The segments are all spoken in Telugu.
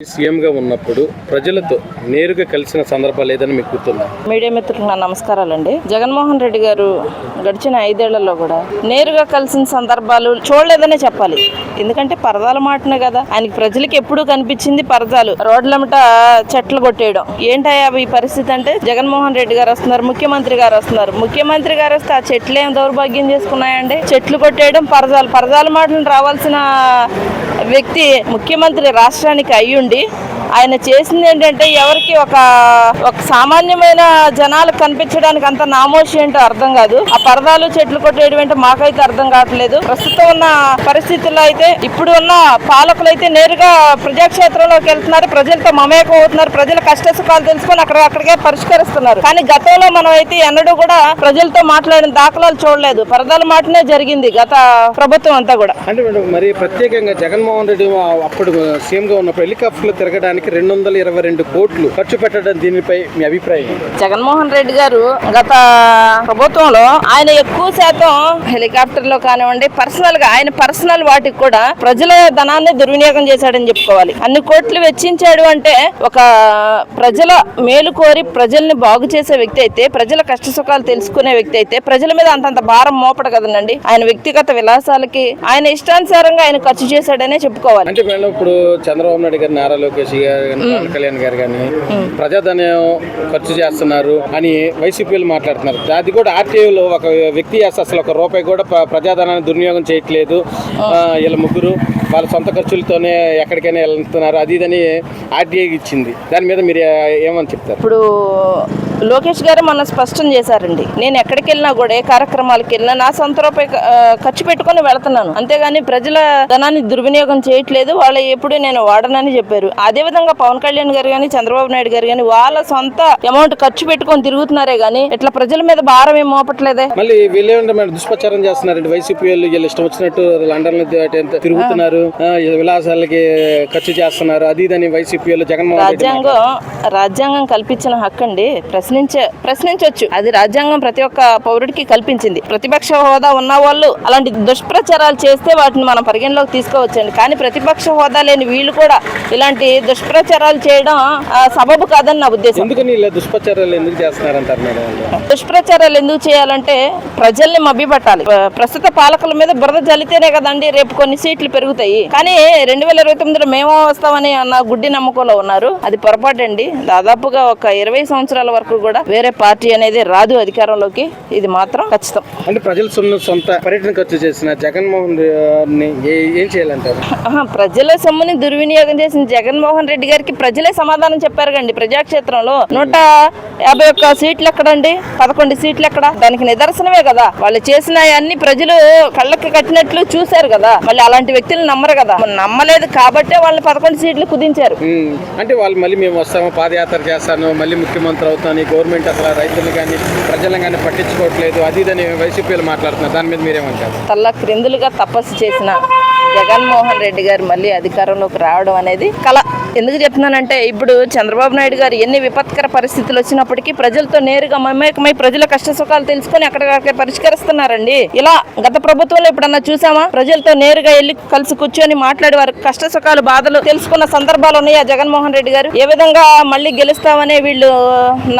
సీఎంగా ఉన్నప్పుడు ప్రజలతో నేరుగా కలిసిన సందర్భాలు ఏదని మీకు గుర్తుందా? మీడియా మిత్రులకు నా నమస్కారాలండి. జగన్మోహన్ రెడ్డి గారు గడిచిన ఐదేళ్ళలో కూడా నేరుగా కలిసిన సందర్భాలు చూడలేదనే చెప్పాలి. ఎందుకంటే పరదాల మాటనే కదా. ఆయనకి ప్రజలకి ఎప్పుడూ కనిపించింది పరదాలు. రోడ్లమిట చెట్లు కొట్టేయడం. ఏంటయ్యా ఈ పరిస్థితి అంటే? జగన్మోహన్ రెడ్డి గారు వస్తున్నారు ముఖ్యమంత్రి గారు వస్తున్నారు. ముఖ్యమంత్రి గారు వస్తే ఆ చెట్లు ఏం దౌర్భాగ్యం చేసుకున్నాయండి? చెట్లు కొట్టేయడం పరదాలు. పరదాల మాటలు రావాల్సిన వ్యక్తి ముఖ్యమంత్రి రాష్ట్రానికి అయ్యుండి. అండి ఆయన చేసింది ఏంటంటే ఎవరికి ఒక ఒక సామాన్యమైన జనాలకు కనిపించడానికి అంత నామోషి ఏంటో అర్థం కాదు. ఆ పరదాలు చెట్లు కొట్టేయడం ఏంటో మాకైతే అర్థం కావట్లేదు. ప్రస్తుతం ఉన్న పరిస్థితుల్లో అయితే ఇప్పుడు ఉన్న పాలకులు అయితే నేరుగా ప్రజాక్షేత్రంలోకి వెళ్తున్నారు. ప్రజలతో మమేకం అవుతున్నారు. ప్రజల కష్ట సుఖాలు తెలుసుకొని అక్కడ అక్కడికే పరిష్కరిస్తున్నారు. కానీ గతంలో మనం అయితే ఎన్నడూ కూడా ప్రజలతో మాట్లాడిన దాఖలాలు చూడలేదు. పరదాల మాటనే జరిగింది గత ప్రభుత్వం అంతా కూడా. అంటే మరి ప్రత్యేకంగా జగన్మోహన్ రెడ్డి అప్పుడు సీఎంగా ఉన్నప్పుడు హెలికాప్టర్లు తిరగడానికి రెండు వందల ఇరవై రెండు కోట్లు ఖర్చు పెట్టడం దీనిపై మీ అభిప్రాయం? జగన్మోహన్ రెడ్డి గారు గత ప్రభుత్వంలో ఆయన ఎక్కువ శాతం హెలికాప్టర్లో కానివ్వండి పర్సనల్గా ఆయన పర్సనల్ వాటికి కూడా ప్రజల ధనాన్ని దుర్వినియోగం చేశాడని చెప్పుకోవాలి. అన్ని కోట్లు వెచ్చించాడు అంటే ఒక ప్రజల మేలు కోరి ప్రజల్ని బాగు చేసే వ్యక్తి అయితే ప్రజల కష్ట సుఖాలు తెలుసుకునే వ్యక్తి అయితే ప్రజల మీద అంతంత భారం మోపడు కదండి ఆయన వ్యక్తిగత విలాసాలకి ఆయన ఇష్టానుసారంగా ఆయన ఖర్చు చేశాడనే చెప్పుకోవాలి. అంటే మేడం ఇప్పుడు చంద్రబాబు నాయుడు గారు నారా లోకేష్ గారు కానీ పవన్ కళ్యాణ్ గారు కానీ ప్రజాధనం ఖర్చు చేస్తున్నారు అని వైసీపీలు మాట్లాడుతున్నారు. అది కూడా ఆర్టీఐలో ఒక వ్యక్తి చేస్తే అసలు ఒక రూపాయి కూడా ప్ర- ప్రజాధనాన్ని దుర్వినియోగం చేయట్లేదు. వీళ్ళ ముగ్గురు వాళ్ళ సొంత ఖర్చులతోనే ఎక్కడికైనా వెళ్తున్నారు. అది ఇదని ఆర్టీఐ ఇచ్చింది. దాని మీద మీరు ఏమని చెప్తారు? ఇప్పుడు లోకేష్ గారు మన స్పష్టం చేశారండి. నేను ఎక్కడికి వెళ్ళినా కూడా ఏ కార్యక్రమాలకు వెళ్ళినా నా సొంత రూపాయి ఖర్చు పెట్టుకొని వెళ్తున్నాను. అంతేగాని ప్రజల ధనాన్ని దుర్వినియోగం చేయట్లేదు. వాళ్ళ ఎప్పుడు నేను వాడనని చెప్పారు. అదే విధంగా పవన్ కళ్యాణ్ గారు కానీ చంద్రబాబు నాయుడు గారు కానీ వాళ్ళ సొంత అమౌంట్ ఖర్చు పెట్టుకొని తిరుగుతున్నారే కానీ ఇట్లా ప్రజల మీద భారం ఏం మోపట్లేదే? మళ్ళీ వీళ్ళేమంటే దుష్ప్రచారం చేస్తున్నారండి. వైసీపీ వాళ్ళు వీళ్ళు ఇష్టం వచ్చినట్టు లండన్ తిరుగుతున్నారు. విలాసాలకి ఖర్చు చేస్తున్నారు. అది ఇదని వైసీపీ వాళ్ళు జగన్మోహన్ రాజ్యాంగం రాజ్యాంగం కల్పించిన హక్కు అండి ప్రశ్నించే ప్రశ్నించవచ్చు అది రాజ్యాంగం ప్రతి ఒక్క పౌరుడికి కల్పించింది. ప్రతిపక్ష హోదా ఉన్న వాళ్ళు అలాంటి దుష్ప్రచారాలు చేస్తే వాటిని మనం పరిగణలోకి తీసుకోవచ్చండి. కానీ ప్రతిపక్ష హోదా లేని వీళ్ళు కూడా ఇలాంటి దుష్ప్రచారాలు చేయడం ఆ, సబబు కాదని నా ఉద్దేశం. ఎందుకని ఇలా దుష్ప్రచారాలు ఎందుకు చేస్తున్నారంటారు మేడం వాళ్ళు? దుష్ప్రచారాలు ఎందుకు చేయాలంటే ప్రజల్ని మభ్యపెట్టాలి. ప్ర- ప్రస్తుత పాలకుల మీద బురద జల్లితేనే కదండి రేపు కొన్ని సీట్లు పెరుగుతాయి. కానీ రెండు వేల ఇరవై తొమ్మిదిలో మేము వస్తామని అన్న గుడ్డి నమ్మకంలో ఉన్నారు. అది పొరపాటు అండి దాదాపుగా ఒక ఇరవై సంవత్సరాల వరకు కూడా వేరే పార్టీ అనేది రాదు అధికారంలోకి. ఇది మాత్రం ఖచ్చితం. అంటే ప్రజలు సొంత పర్యటన ఖర్చు చేసిన జగన్మోహన్ ఏ- చేయాలంటారు? ప్రజల సొమ్ముని దుర్వినియోగం చేసిన జగన్మోహన్ రెడ్డి గారికి ప్రజలే సమాధానం చెప్పారు కండి ప్రజాక్షేత్రంలో నూట యాభై ఒక్క సీట్లు ఎక్కడండి? పదకొండు సీట్లు ఎక్కడ? దానికి నిదర్శనమే కదా. వాళ్ళు చేసిన అన్ని ప్రజలు కళ్ళకి కట్టినట్లు చూశారు కదా. మళ్ళీ అలాంటి వ్యక్తులు నమ్మరు కదా. నమ్మలేదు కాబట్టే వాళ్ళని పదకొండు సీట్లు కుదించారు. అంటే వాళ్ళు మళ్ళీ మేము వస్తాము పాదయాత్ర చేస్తాను మళ్ళీ ముఖ్యమంత్రి అవుతాను గవర్నమెంట్ అసలు రైతులు కానీ ప్రజలను కానీ పట్టించుకోవట్లేదు. అది ఇదని వైసీపీలు మాట్లాడుతున్నారు. దాని మీద మీరేమంటారు తల్ల క్రిందులుగా తపస్సు చేసిన జగన్మోహన్ రెడ్డి గారు మళ్ళీ అధికారంలోకి రావడం అనేది కళ ఎందుకు చెప్తున్నానంటే ఇప్పుడు చంద్రబాబు నాయుడు గారు ఎన్ని విపత్కర పరిస్థితులు వచ్చినప్పటికీ ప్రజలతో నేరుగా మమేకమై ప్రజల కష్ట సుఖాలు తెలుసుకొని అక్కడికక్కడ పరిష్కరిస్తున్నారండి. ఇలా గత ప్రభుత్వంలో ఎప్పుడన్నా చూసామా? ప్రజలతో నేరుగా వెళ్ళి కలిసి కూర్చొని మాట్లాడి వారి కష్ట సుఖాలు బాధలు తెలుసుకున్న సందర్భాలు ఉన్నాయా జగన్మోహన్ రెడ్డి గారు? ఏ విధంగా మళ్ళీ గెలుస్తామనే వీళ్ళు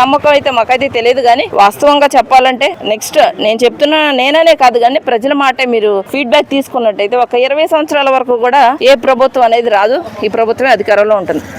నమ్మకం అయితే మాకైతే తెలియదు కానీ వాస్తవంగా చెప్పాలంటే నెక్స్ట్ నేను చెప్తున్నా నేననే కాదు కానీ ప్రజల మాటే మీరు ఫీడ్బ్యాక్ తీసుకున్నట్టయితే ఒక ఇరవై సంవత్సరాల వరకు కూడా ఏ ప్రభుత్వం అనేది రాదు. ఈ ప్రభుత్వమే అధికారంలో ఉంటుంది